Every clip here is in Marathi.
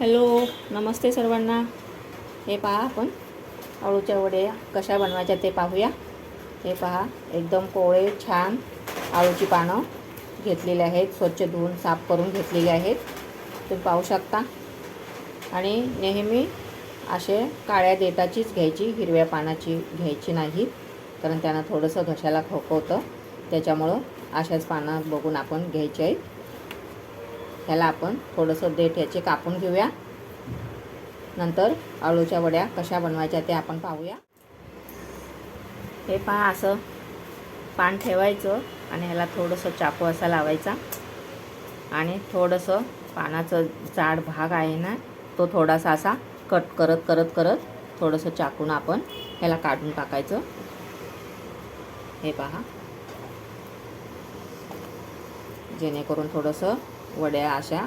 हॅलो नमस्ते सर्वांना. हे पहा आपण. अळूच्या वड्या कशा बनवायच्या ते पाहूया. हे पहा एकदम कोवळे छान आळूची पानं घेतलेली आहेत. स्वच्छ धुवून साफ करून घेतलेली आहेत. तुम्ही पाहू शकता. आणि नेहमी असे काळ्या देताचीच घ्यायची हिरव्या पानाची घ्यायची नाही. कारण त्यांना थोडंसं घशाला खोकवतं त्याच्यामुळं अशाच पानं बघून आपण घ्यायची आहेत. ह्याला आपण थोडंसं देठ ह्याचे कापून घेऊया. नंतर आळूच्या वड्या कशा बनवायच्या ते आपण पाहूया. हे पहा असं पान ठेवायचं आणि ह्याला थोडंसं चाकू असा लावायचा. आणि थोडंसं पानाचं जाड भाग आहे ना तो थोडासा असा कट करत करत करत थोडंसं चाकून आपण ह्याला काढून टाकायचं. हे पहा. जेणेकरून थोडंसं वड्या अशा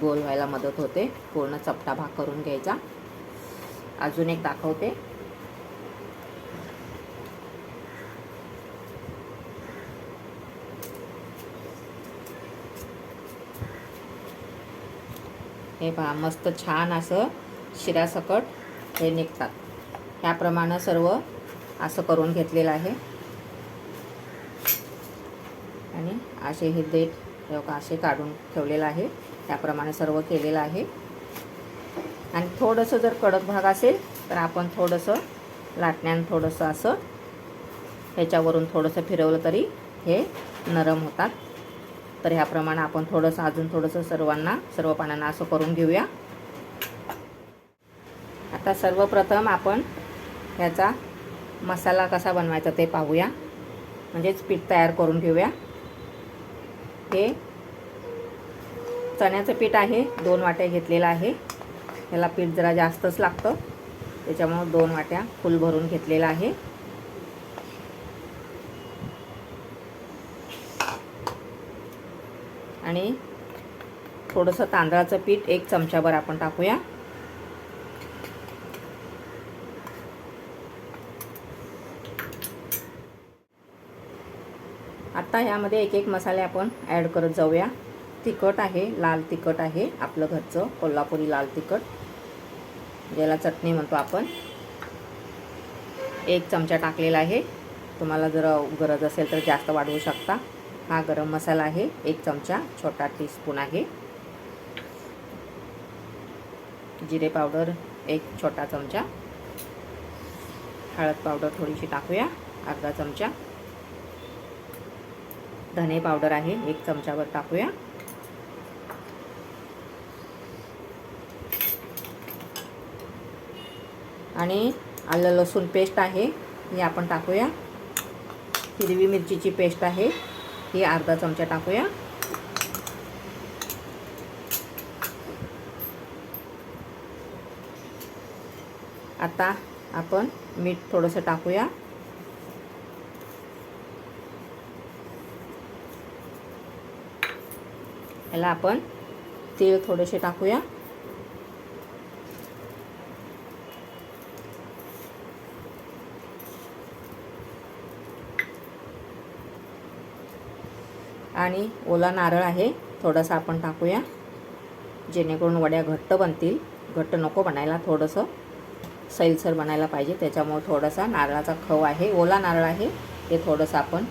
गोल व्हायला मदत होते. पूर्ण चपटा भाग करून घ्यायचा. अजून एक दाखवते. हे पहा मस्त छान असं शिरासकट हे निघतात. ह्याप्रमाणे सर्व असं करून घेतलेलं आहे. आणि असे हे देठ हे असे काढून ठेवलेलं आहे. त्याप्रमाणे सर्व केलेलं आहे. आणि थोडंसं जर कडक भाग असेल तर आपण थोडंसं लाटण्यानं थोडंसं असं ह्याच्यावरून थोडंसं फिरवलं तरी हे नरम होतात. तर ह्याप्रमाणे आपण थोडंसं अजून थोडंसं सर्वांना सर्व पानांना असं करून घेऊया. आता सर्वप्रथम आपण ह्याचा मसाला कसा बनवायचा ते पाहूया. म्हणजेच पीठ तयार करून घेऊया. हे चण्याचं पीठ आहे दोन वाट्या घेतलेलं आहे. ह्याला पीठ जरा जास्तच लागतं. त्याच्यामुळं दोन वाट्या फुल भरून घेतलेलं आहे. आणि थोडंसं तांदळाचं पीठ एक चमचाभर आपण टाकूया. आता ह्यामध्ये एक एक मसाले आपण ॲड करत जाऊया. तिखट आहे लाल तिखट आहे आपलं घरचं कोल्हापुरी लाल तिखट. ज्याला चटणी म्हणतो आपण. एक चमचा टाकलेला आहे. तुम्हाला जर गरज असेल तर जास्त वाढवू शकता. हा गरम मसाला आहे एक चमचा छोटा टीस्पून आहे. जिरे पावडर एक छोटा चमचा. हळद पावडर थोडीशी टाकूया अर्धा चमचा. धने पावडर आहे एक चमचावर टाकूया. आणि आलं लसूण पेस्ट आहे ही आपण टाकूया. हिरवी मिरचीची पेस्ट आहे ही अर्धा चमचा टाकूया. आता आपण मीठ थोडंसं टाकूया. ह्याला आपण तेल थोडेसे टाकूया. आणि ओला नारळ आहे थोडासा आपण टाकूया. जेणेकरून वड्या घट्ट बनतील. घट्ट नको बनायला थोडंसं सैलसर बनायला पाहिजे. त्याच्यामुळे थोडासा नारळाचा खव आहे ओला नारळ आहे ते थोडंसं आपण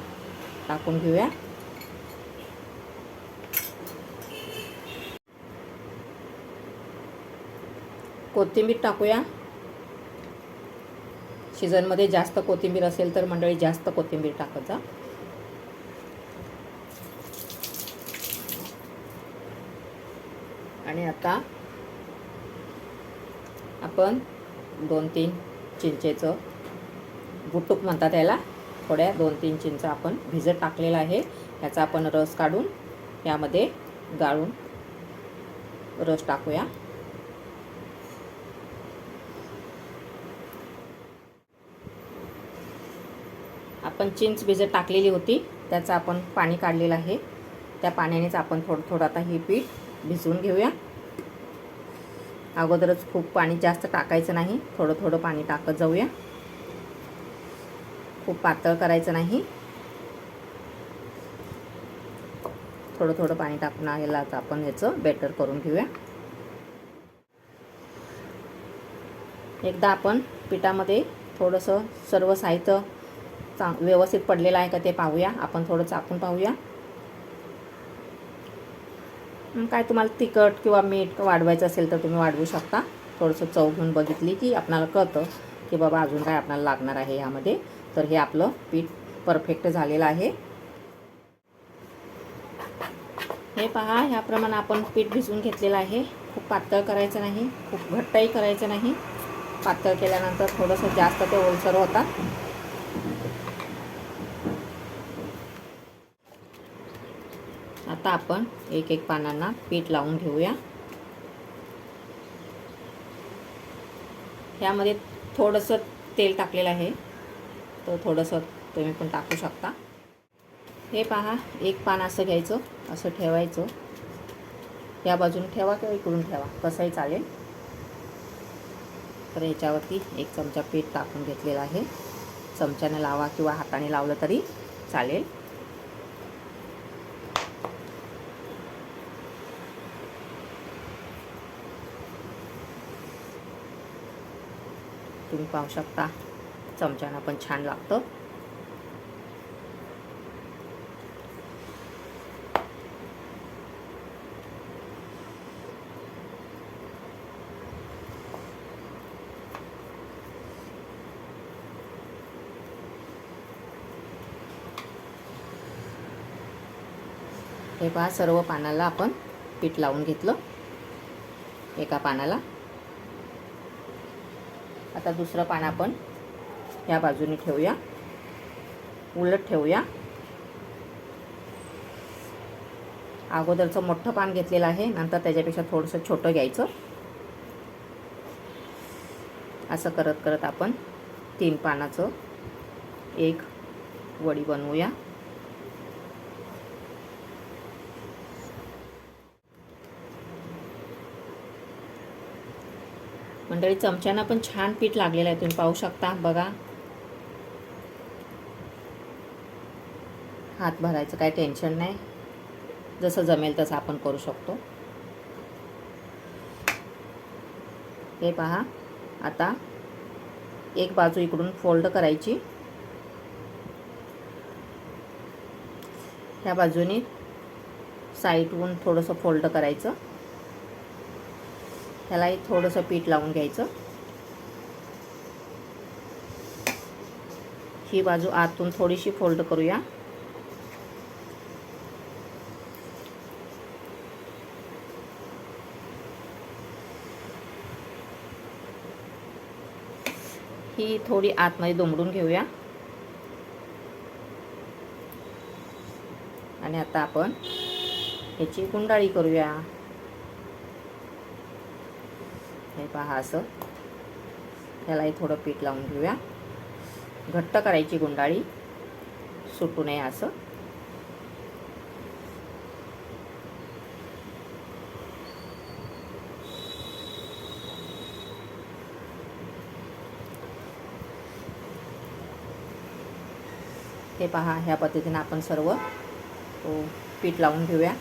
टाकून घेऊया. कोथिंबीर टाकूया. सीझनमध्ये जास्त कोथिंबीर असेल तर मंडळी जास्त कोथिंबीर टाकत जा. आणि आता आपण दोन तीन चिंचेचं बुटूक म्हणतात याला थोड्या दोन तीन चिंच आपण भिजत टाकलेला आहे. याचा आपण रस काढून यामध्ये गाळून रस टाकूया. आपण चिंच भिजत टाकलेली होती. त्याचं आपण पाणी काढलेलं आहे. त्या पाण्यानेच आपण थोडं थोडं आता हे पीठ भिजवून घेऊया. अगोदरच खूप पाणी जास्त टाकायचं नाही. थोडं थोडं पाणी टाकत जाऊया. खूप पातळ करायचं नाही. थोडं थोडं पाणी टाकून आलेलं आपण याचं बेटर करून घेऊया. एकदा आपण पिठामध्ये थोडंसं सर्व साहित्य चांग व्यवस्थित पडलेलं आहे का ते पाहूया. आपण थोडं चाकून पाहूया. मग काय तुम्हाला तिखट किंवा मीठ वाढवायचं असेल तर तुम्ही वाढवू शकता. थोडंसं चव घेऊन बघितली की आपणाला कळतं की बाबा अजून काय आपल्याला लागणार आहे यामध्ये. तर हे आपलं पीठ परफेक्ट झालेलं आहे. हे पहा ह्याप्रमाणे आपण पीठ भिजवून घेतलेलं आहे. खूप पातळ करायचं नाही खूप घट्टही करायचं नाही. पातळ केल्यानंतर थोडंसं जास्त ते ओलसर होतात. आता आपण एक एक पानांना पीठ लावून घेऊया. ह्यामध्ये थोडंसं तेल टाकलेलं आहे. तर थोडंसं तुम्ही पण टाकू शकता. हे पहा एक पान असं घ्यायचं असं ठेवायचं. या बाजून ठेवा किंवा इकडून ठेवा कसंही चालेल. तर ह्याच्यावरती एक चमचा पीठ टाकून घेतलेला आहे. चमच्याने लावा किंवा हाताने लावलं तरी चालेल. तुम्ही पाहू शकता. चमच्यानं पण छान लागतं. हे पहा सर्व पानाला आपण पीठ लावून घेतलं. एका पानाला. आता दुसरं पान आपण ह्या बाजूने ठेवूया. उलट ठेवूया. अगोदरचं मोठं पान घेतलेलं आहे नंतर त्याच्यापेक्षा थोडंसं छोटं घ्यायचं. असं करत करत आपण तीन पानाचं एक वडी बनवूया. मंडळी चमच्यानं पण छान पीठ लागलेलं आहे. तुम्ही पाहू शकता बघा. हात भरायचं काय टेन्शन नाही. जसं जमेल तसं आपण करू शकतो. हे पहा. आता एक बाजू इकडून फोल्ड करायची. ह्या बाजूने साईडहून थोडंसं फोल्ड करायचं. ह्यालाही थोडंसं पीठ लावून घ्यायचं. ही बाजू आतून थोडीशी फोल्ड करूया. ही थोडी आतमध्ये दुमडून घेऊया. आणि आता आपण ह्याची गुंडाळी करूया. हे पहा असं. त्यालाही थोडं पीठ लावून घेऊया. घट्ट करायची गुंडाळी. सुटू नये असं. हे पहा ह्या पद्धतीने आपण सर्व पीठ लावून घेऊया.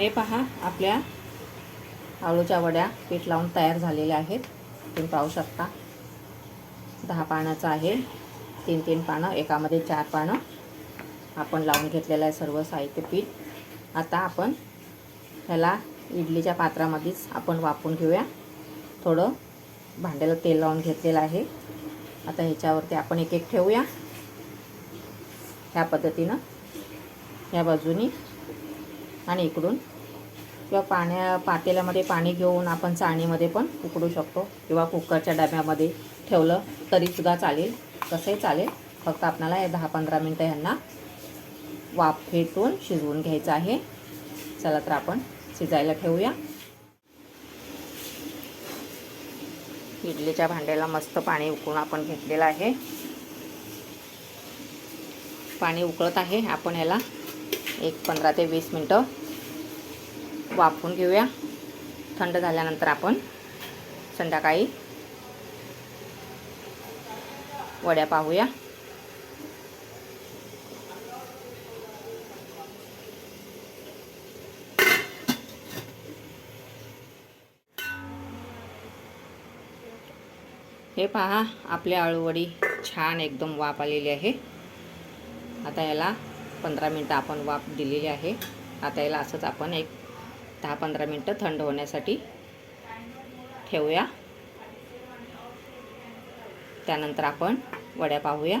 हे पहा आपल्या आळूच्या वड्या पीठ लावून तयार झालेल्या आहेत. तुम्ही पाहू शकता. दहा पानाचं आहे. तीन तीन पानं एकामध्ये चार पानं. आपण लावून घेतलेलं आहे सर्व साहित्य पीठ. आता आपण ह्याला इडलीच्या पात्रामध्येच आपण वापरून घेऊया. थोडं भांड्याला तेल लावून घेतलेलं आहे. आता ह्याच्यावरती आपण एक एक ठेवूया. ह्या पद्धतीनं ह्या बाजूनी आणि इकडून किंवा पाण्या पातेल्यामध्ये पाणी घेऊन आपण चाळणीमध्ये पण उकडू शकतो किंवा कुकरच्या डब्यामध्ये ठेवलं तरीसुद्धा चालेल. कसंही चालेल. फक्त आपल्याला हे दहा पंधरा मिनटं ह्यांना वाफेतून शिजवून घ्यायचं आहे. चला तर आपण शिजायला ठेवूया. इडलीच्या भांड्याला मस्त पाणी उकळून आपण घेतलेलं आहे. पाणी उकळत आहे. आपण याला एक पंधरा ते वीस मिनटं वाफून घेऊया. थंड झाल्यानंतर आपण संध्याकाळी वड्या पाहूया. हे पहा आपली आळूवडी छान एकदम वाफ आलेली आहे. आता याला पंधरा मिनटं आपण वाफ दिलेली आहे. आता याला असंच आपण एक दहा पंधरा मिनटं थंड होण्यासाठी ठेवूया. त्यानंतर आपण वड्या पाहूया.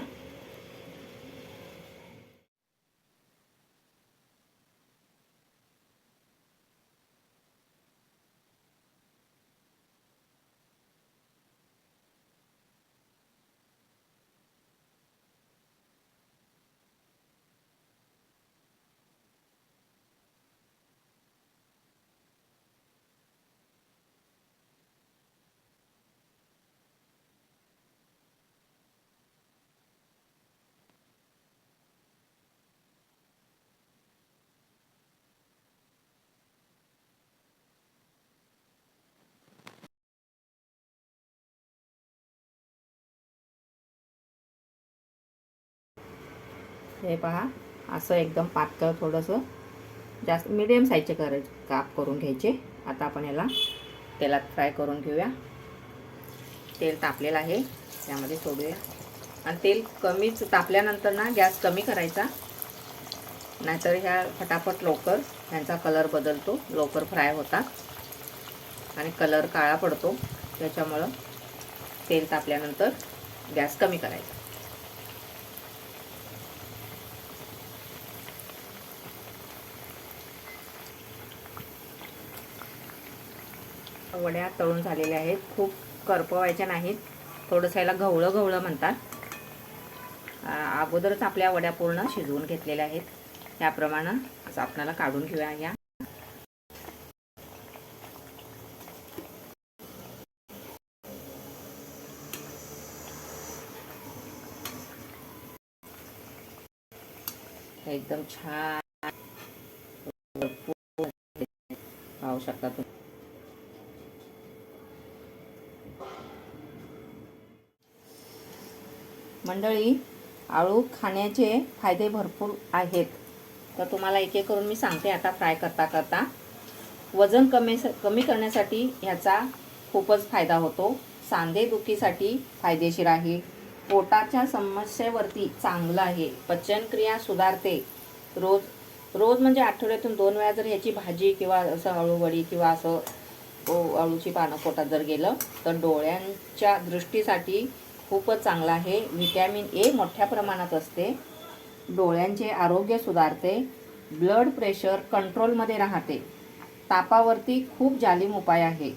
हे पहा असं एकदम पातळ थोडंसं. जास्त मिडियम साईजचे करायचे काप करून घ्यायचे. आता आपण याला तेलात फ्राय करून घेऊया. तेल तापलेलं आहे त्यामध्ये सोडूया. आणि तेल कमीच तापल्यानंतर ना गॅस कमी करायचा. नाहीतर ह्या फटाफट लवकर ह्यांचा कलर बदलतो लवकर फ्राय होतात आणि कलर काळा पडतो त्याच्यामुळं तेल तापल्यानंतर गॅस कमी करायचा. वड्या तळून झालेल्या आहेत. खूप करपवायच्या नाहीत. थोडंसं याला घवळं घवळं म्हणतात. अगोदरच आपल्या वड्या पूर्ण शिजवून घेतलेल्या आहेत. याप्रमाणे असं आपणाला काढून घेऊया या. एकदम छान. पाहू शकता तुम्ही. मंडळी आळू खाण्याचे फायदे भरपूर आहेत. तर तुम्हाला एक एक करून मी सांगते आता फ्राय करता करता. वजन कमी कमी करण्यासाठी ह्याचा खूपच फायदा होतो. सांधेदुखीसाठी फायदेशीर आहे. पोटाच्या समस्येवरती चांगलं आहे. पचनक्रिया सुधारते. रोज रोज म्हणजे आठवड्यातून दोन वेळा जर ह्याची भाजी किंवा असं अळूवडी किंवा असं अळूची पानं पोटात जर गेलं तर डोळ्यांच्या दृष्टीसाठी खूपच चांगला आहे. व्हिटॅमिन ए मोठ्या प्रमाणात असते. डोळ्यांचे आरोग्य सुधारते. ब्लड प्रेशर कंट्रोलमध्ये राहते. तापावरती खूप जालीम उपाय आहे.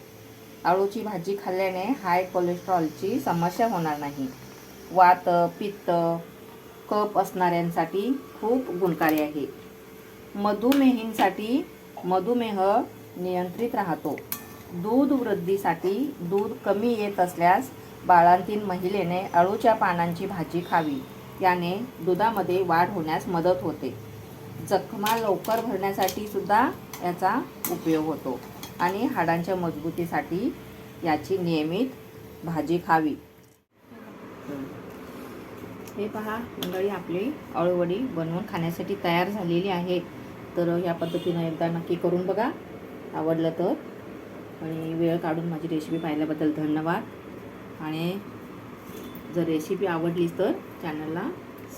आळूची भाजी खाल्ल्याने हाय कोलेस्ट्रॉलची समस्या होणार नाही. वात पित्त कप असणाऱ्यांसाठी खूप गुणकारी आहे. मधुमेहींसाठी मधुमेह नियंत्रित राहतो. दूध वृद्धीसाठी दूध कमी येत असल्यास बाळांतीन महिलेने अळूच्या पानांची भाजी खावी. याने दुधामध्ये वाढ होण्यास मदत होते. जखमा लवकर भरण्यासाठी सुद्धा याचा उपयोग होतो आणि हाडांच्या मजबूतीसाठी याची नियमित भाजी खावी. हे पहा मंडळी आपली अळूवडी बनवून खाण्यासाठी तयार झालेली आहे. तर या पद्धतीनं एकदा नक्की करून बघा. आवडलं तर. आणि वेळ काढून माझी रेसिपी पाहिल्याबद्दल धन्यवाद. आणि जर रेसिपी आवडलीच तर चॅनलला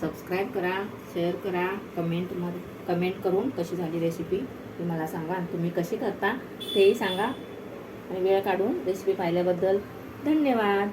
सबस्क्राईब करा शेअर करा कमेंट मग कमेंट करून कशी झाली रेसिपी ते मला सांगा आणि तुम्ही कशी करता तेही सांगा. आणि वेळ काढून रेसिपी पाहिल्याबद्दल धन्यवाद.